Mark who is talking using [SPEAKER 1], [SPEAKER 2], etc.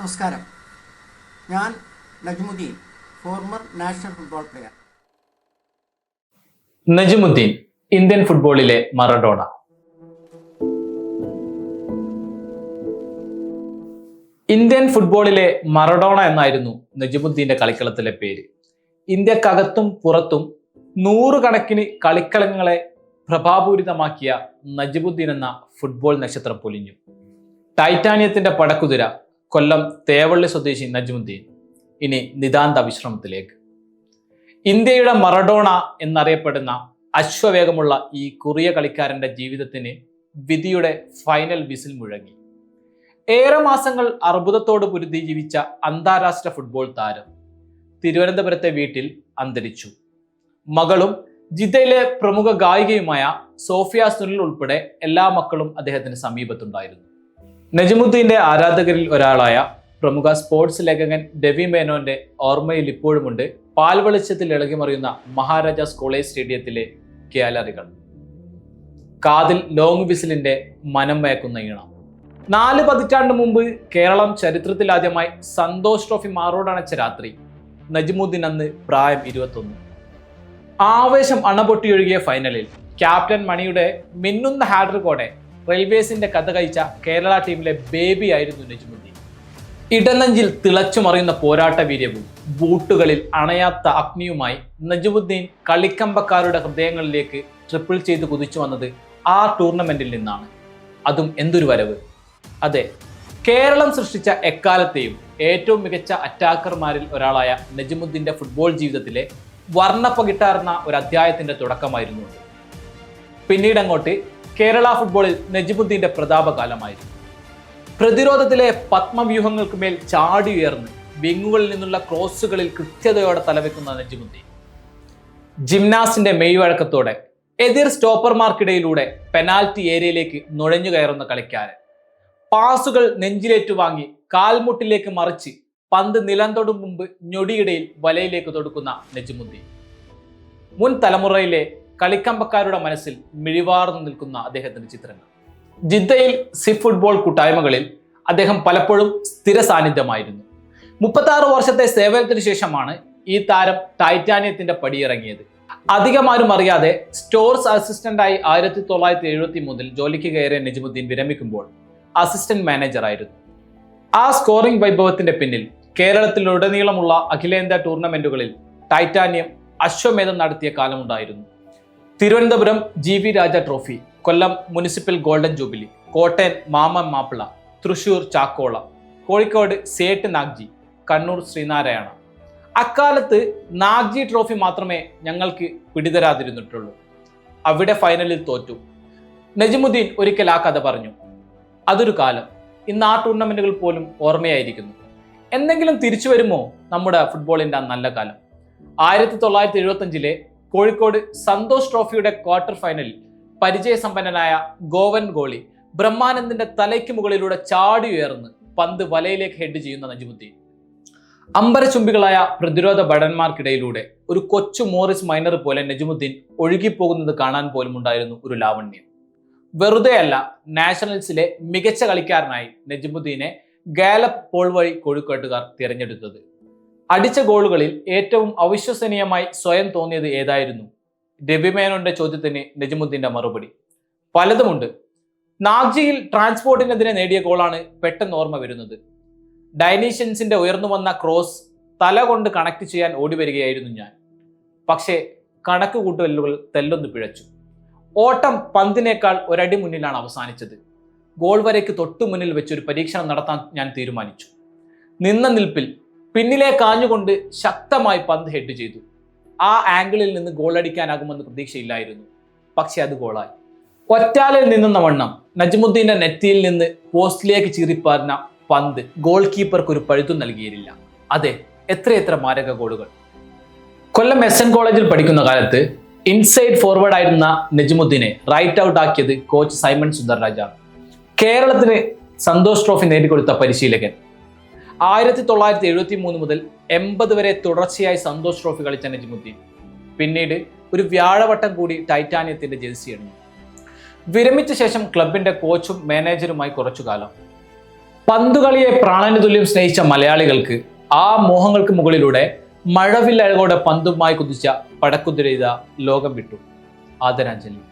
[SPEAKER 1] നമസ്കാരം. ഞാൻ Najmudheen former national football player
[SPEAKER 2] Najmudheen Indian ഫുട്ബോളിലെ മറഡോണ. ഇന്ത്യൻ ഫുട്ബോളിലെ മറഡോണ എന്നായിരുന്നു നജ്മുദ്ദീന്റെ കളിക്കളത്തിലെ പേര്. ഇന്ത്യക്കകത്തും പുറത്തും നൂറുകണക്കിന് കളിക്കളങ്ങളെ പ്രഭാപൂരിതമാക്കിയ നജ്മുദ്ദീൻ എന്ന ഫുട്ബോൾ നക്ഷത്രം പൊലിഞ്ഞു. ടൈറ്റാനിയത്തിന്റെ പടക്കുതിര കൊല്ലം തേവള്ളി സ്വദേശി നജ്മുദ്ദീൻ. ഇനി നിതാന്ത വിശ്രമത്തിലേക്ക്. ഇന്ത്യയുടെ മറഡോണ എന്നറിയപ്പെടുന്ന അശ്വവേഗമുള്ള ഈ കുറിയ കളിക്കാരന്റെ ജീവിതത്തിന് വിധിയുടെ ഫൈനൽ വിസിൽ മുഴങ്ങി. ഏറെ മാസങ്ങൾ അർബുദത്തോട് പൊരുതി ജീവിച്ച അന്താരാഷ്ട്ര ഫുട്ബോൾ താരം തിരുവനന്തപുരത്തെ വീട്ടിൽ അന്തരിച്ചു. മകളും ജിദ്ദയിലെ പ്രമുഖ ഗായികയുമായ സോഫിയ സുനിൽ ഉൾപ്പെടെ എല്ലാ മക്കളും അദ്ദേഹത്തിന് സമീപത്തുണ്ടായിരുന്നു. നജമുദ്ദീന്റെ ആരാധകരിൽ ഒരാളായ പ്രമുഖ സ്പോർട്സ് ലേഖകൻ ഡെവി മേനോന്റെ ഓർമ്മയിൽ ഇപ്പോഴുമുണ്ട്. പാൽവെളിച്ചത്തിൽ ഇളകിമറിയുന്ന മഹാരാജാസ് കോളേജ് സ്റ്റേഡിയത്തിലെ ഗ്യാലറികൾ കാതിൽ ലോങ് വിസിലിന്റെ മനം മയക്കുന്ന ഈണം. നാല് പതിറ്റാണ്ട് മുമ്പ് കേരളം ചരിത്രത്തിലാദ്യമായി സന്തോഷ് ട്രോഫി മാറോടണച്ച രാത്രി. നജ്മുദ്ദീൻ അന്ന് പ്രായം ഇരുപത്തൊന്ന്. ആവേശം അണപൊട്ടിയൊഴുകിയ ഫൈനലിൽ ക്യാപ്റ്റൻ മണിയുടെ മിന്നുന്ന ഹാഡ്രിക്കോടെ റെയിൽവേസിന്റെ കഥ കഴിച്ച കേരള ടീമിലെ ബേബി ആയിരുന്നു നജ്മുദ്ദീൻ ഇടനഞ്ചിൽ തിളച്ചു മറിയുന്ന പോരാട്ട വീര്യവും ബൂട്ടുകളിൽ അണയാത്ത അഗ്നിയുമായി നജുമുദ്ദീൻ കളിക്കമ്പക്കാരുടെ ഹൃദയങ്ങളിലേക്ക് ട്രിപ്പിൾ ചെയ്ത് കുതിച്ചു വന്നത് ആ ടൂർണമെന്റിൽ നിന്നാണ്. അതും എന്തൊരു വരവ്. അതെ കേരളം സൃഷ്ടിച്ച എക്കാലത്തെയും ഏറ്റവും മികച്ച അറ്റാക്കർമാരിൽ ഒരാളായ നജമുദ്ദീന്റെ ഫുട്ബോൾ ജീവിതത്തിലെ വർണപ്പകിട്ടാർന്ന ഒരു അധ്യായത്തിന്റെ തുടക്കമായിരുന്നു പിന്നീട് അങ്ങോട്ട് കേരള ഫുട്ബോളിൽ നജിമുദ്ദീന്റെ പ്രതാപകാലമായിരുന്നു. പ്രതിരോധത്തിലെ പത്മവ്യൂഹങ്ങൾക്ക് മേൽ ചാടി ഉയർന്ന് വിങ്ങുകളിൽ നിന്നുള്ള ക്രോസുകളിൽ കൃത്യതയോടെ തലവെക്കുന്ന നജിമുദ്ദീൻ ജിംനാസിന്റെ മെയ്വഴക്കത്തോടെ എതിർ സ്റ്റോപ്പർമാർക്കിടയിലൂടെ പെനാൽറ്റി ഏരിയയിലേക്ക് നുഴഞ്ഞു കയറുന്ന കളിക്കാരൻ. പാസുകൾ നെഞ്ചിലേറ്റു വാങ്ങി കാൽമുട്ടിലേക്ക് മറിച്ച് പന്ത് നിലം തൊടും മുമ്പ് ഞൊടിയിടയിൽ വലയിലേക്ക് തൊടുക്കുന്ന നജിമുദ്ദീൻ മുൻ തലമുറയിലെ കളിക്കമ്പക്കാരുടെ മനസ്സിൽ മിഴിവാർന്നു നിൽക്കുന്ന അദ്ദേഹത്തിന്റെ ചിത്രങ്ങൾ. ജിദ്ദയിൽ സി ഫുട്ബോൾ കൂട്ടായ്മകളിൽ അദ്ദേഹം പലപ്പോഴും സ്ഥിര സാന്നിധ്യമായിരുന്നു. മുപ്പത്താറ് വർഷത്തെ സേവനത്തിന് ശേഷമാണ് ഈ താരം ടൈറ്റാനിയത്തിന്റെ പടിയിറങ്ങിയത്. അധികമാരും അറിയാതെ സ്റ്റോർസ് അസിസ്റ്റന്റായി ആയിരത്തി തൊള്ളായിരത്തി എഴുപത്തി മൂന്നിൽ ജോലിക്ക് കയറിയ നജിമുദ്ദീൻ വിരമിക്കുമ്പോൾ അസിസ്റ്റന്റ് മാനേജറായിരുന്നു ആ സ്കോറിംഗ് വൈഭവത്തിന്റെ പിന്നിൽ കേരളത്തിലുടനീളമുള്ള അഖിലേന്ത്യാ ടൂർണമെന്റുകളിൽ ടൈറ്റാനിയം അശ്വമേധം നടത്തിയ കാലമുണ്ടായിരുന്നു. Thiruvananthapuram G V Raja trophy Kollam municipal golden jubilee Kottayam Mammen Mappila Thrissur Chakkola Kozhikode Sait Nagjee Kannur Sreenarayana. അക്കാലത്ത് നാഗ്ജി ട്രോഫി മാത്രമേ ഞങ്ങൾക്ക് പിടിതരാതിരുന്നിട്ടുള്ളൂ. അവിടെ ഫൈനലിൽ തോറ്റു. നജിമുദ്ദീൻ ഒരിക്കൽ ആ കഥ പറഞ്ഞു അതൊരു കാലം. ഇന്ന് ആ ടൂർണമെന്റുകൾ പോലും ഓർമ്മയായിരിക്കുന്നു. എന്തെങ്കിലും തിരിച്ചു വരുമോ നമ്മുടെ ഫുട്ബോളിന്റെ ആ നല്ല കാലം? ആയിരത്തി തൊള്ളായിരത്തി എഴുപത്തി അഞ്ചിലെ കോഴിക്കോട് സന്തോഷ് ട്രോഫിയുടെ ക്വാർട്ടർ ഫൈനലിൽ പരിചയസമ്പന്നനായ ഗോവൻ ഗോളി ബ്രഹ്മാനന്ദിന്റെ തലയ്ക്ക് മുകളിലൂടെ ചാടി ഉയർന്ന് പന്ത് വലയിലേക്ക് ഹെഡ് ചെയ്യുന്ന നജിമുദ്ദീൻ. അമ്പരചുംബികളായ പ്രതിരോധ ഭടന്മാർക്കിടയിലൂടെ ഒരു കൊച്ചു മോറിസ് മൈനർ പോലെ നജിമുദ്ദീൻ ഒഴുകിപ്പോകുന്നത് കാണാൻ പോലും ഉണ്ടായിരുന്നു ഒരു ലാവണ്യം. വെറുതെയല്ല നാഷണൽസിലെ മികച്ച കളിക്കാരനായി നജിമുദ്ദീനെ ഗാലപ്പ് പോൾ വഴി കോഴിക്കോട്ടുകാർ തിരഞ്ഞെടുത്തത്. അടിച്ച ഗോളുകളിൽ ഏറ്റവും അവിശ്വസനീയമായി സ്വയം തോന്നിയത് ഏതായിരുന്നു? രവിമേനോന്റെ ചോദ്യത്തിന് നജിമുദ്ദീന്റെ മറുപടി. പലതുമുണ്ട്. നാഗ്ജിയിൽ ട്രാൻസ്പോർട്ടിനെതിരെ നേടിയ ഗോളാണ് പെട്ടെന്ന് ഓർമ്മ വരുന്നത്. ഡൈനീഷ്യൻസിന്റെ ഉയർന്നു വന്ന ക്രോസ് തല കൊണ്ട് കണക്ട് ചെയ്യാൻ ഓടി വരികയായിരുന്നു ഞാൻ. പക്ഷേ കണക്ക് കൂട്ടുകല്ലുകൾ തെല്ലൊന്ന് പിഴച്ചു. ഓട്ടം പന്തിനേക്കാൾ ഒരടി മുന്നിലാണ് അവസാനിച്ചത്. ഗോൾ വരയ്ക്ക് തൊട്ടു മുന്നിൽ വെച്ച് ഒരു പരീക്ഷണം നടത്താൻ ഞാൻ തീരുമാനിച്ചു. നിന്ന നിൽപ്പിൽ പിന്നിലെ കാഞ്ഞുകൊണ്ട് ശക്തമായി പന്ത് ഹെഡ് ചെയ്തു. ആ ആംഗിളിൽ നിന്ന് ഗോൾ അടിക്കാനാകുമെന്ന് പ്രതീക്ഷയില്ലായിരുന്നു. പക്ഷെ അത് ഗോളായി ഒറ്റാലിൽ നിന്നുന്ന വണ്ണം നജ്മുദ്ദീന്റെ നെറ്റിയിൽ നിന്ന് പോസ്റ്റിലേക്ക് ചീറിപ്പാർന്ന പന്ത് ഗോൾ കീപ്പർക്ക് ഒരു പഴുത്തു നൽകിയിരുന്നില്ല. അതെ എത്രയെത്ര മാരക ഗോളുകൾ കൊല്ലം എസ് എൻ കോളേജിൽ പഠിക്കുന്ന കാലത്ത് ഇൻസൈഡ് ഫോർവേഡ് ആയിരുന്ന നജ്മുദ്ദീനെ റൈറ്റ് ഔട്ട് ആക്കിയത് കോച്ച് സൈമൺ സുന്ദർരാജാണ്. കേരളത്തിന് സന്തോഷ് ട്രോഫി നേടിക്കൊടുത്ത പരിശീലകൻ ആയിരത്തി തൊള്ളായിരത്തി എഴുപത്തി മൂന്ന് മുതൽ എൺപത് വരെ തുടർച്ചയായി സന്തോഷ് ട്രോഫി കളിച്ച നജ്മുദ്ദീൻ പിന്നീട് ഒരു വ്യാഴവട്ടം കൂടി ടൈറ്റാനിയത്തിന്റെ ജേഴ്സി അണിഞ്ഞു. വിരമിച്ച ശേഷം ക്ലബിന്റെ കോച്ചും മാനേജറുമായി കുറച്ചു കാലം. പന്തുകളിയെ പ്രാണന് തുല്യം സ്നേഹിച്ച മലയാളികൾക്ക് ആ മോഹങ്ങൾക്ക് മുകളിലൂടെ മഴവില്ലഴകോടെ പന്തുമായി കുതിച്ച പടക്കുതിരയിത ലോകം വിട്ടു. ആദരാഞ്ജലി.